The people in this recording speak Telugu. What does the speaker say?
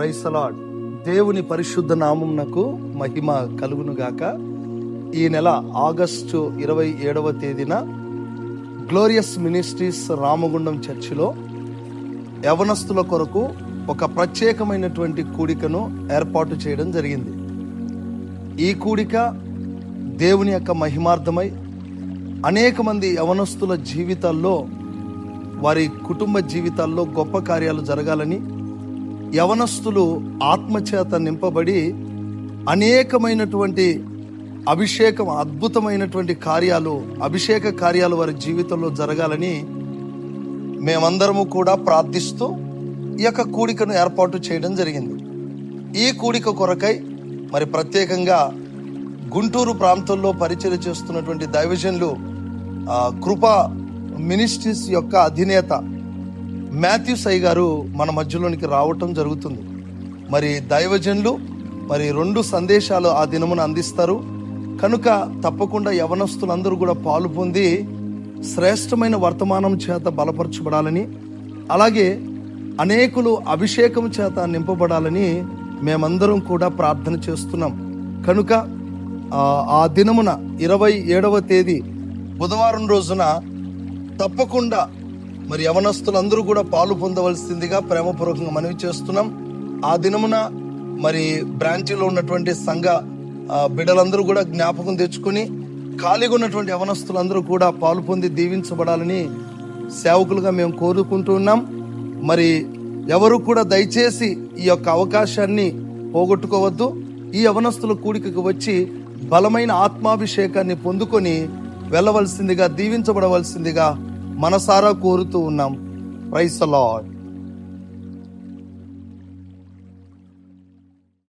ప్రైసలాడ్ దేవుని పరిశుద్ధ నామంనకు మహిమ కలుగునుగాక. ఈ నెల ఆగస్టు ఇరవై ఏడవ తేదీన గ్లోరియస్ మినిస్ట్రీస్ రామగుండం చర్చిలో యవనస్తుల కొరకు ఒక ప్రత్యేకమైనటువంటి కూడికను ఏర్పాటు చేయడం జరిగింది. ఈ కూడిక దేవుని యొక్క మహిమార్థమై అనేక మంది యవనస్తుల జీవితాల్లో వారి కుటుంబ జీవితాల్లో గొప్ప కార్యాలు జరగాలని యవనస్తులు ఆత్మచేత నింపబడి అనేకమైనటువంటి అభిషేకం అద్భుతమైనటువంటి కార్యాలు అభిషేక కార్యాలు వారి జీవితంలో జరగాలని మేమందరము కూడా ప్రార్థిస్తూ ఈ యొక్క కూడికను ఏర్పాటు చేయడం జరిగింది. ఈ కూడిక కొరకై మరి ప్రత్యేకంగా గుంటూరు ప్రాంతంలో పరిచయం చేస్తున్నటువంటి దైవజన్లు కృప కృపా మినిస్ట్రీస్ యొక్క అధినేత మాథ్యూ సై గారు మన మధ్యలోనికి రావటం జరుగుతుంది. మరి దైవజన్లు మరి రెండు సందేశాలు ఆ దినమున అందిస్తారు. కనుక తప్పకుండా యవనస్తులందరూ కూడా పాలు పొంది శ్రేష్టమైన వర్తమానం చేత బలపరచబడాలని అలాగే అనేకులు అభిషేకం చేత నింపబడాలని మేమందరం కూడా ప్రార్థన చేస్తున్నాం. కనుక ఆ దినమున ఇరవై ఏడవ తేదీ బుధవారం రోజున తప్పకుండా మరి యవనస్తులందరూ కూడా పాలు పొందవలసిందిగా ప్రేమపూర్వకంగా మనవి చేస్తున్నాం. ఆ దినమున మరి బ్రాంచీలో ఉన్నటువంటి సంఘ బిడ్డలందరూ కూడా జ్ఞాపకం తెచ్చుకొని ఖాళీగా ఉన్నటువంటి యవనస్తులందరూ కూడా పాలు పొంది దీవించబడాలని సేవకులుగా మేము కోరుకుంటున్నాం మరి ఎవరు కూడా దయచేసి ఈ యొక్క అవకాశాన్ని పోగొట్టుకోవద్దు. ఈ యవనస్తుల కూడికకు వచ్చి బలమైన ఆత్మాభిషేకాన్ని పొందుకొని వెళ్ళవలసిందిగా దీవించబడవలసిందిగా మనసారా కోరుతూ ఉన్నాం. Price lord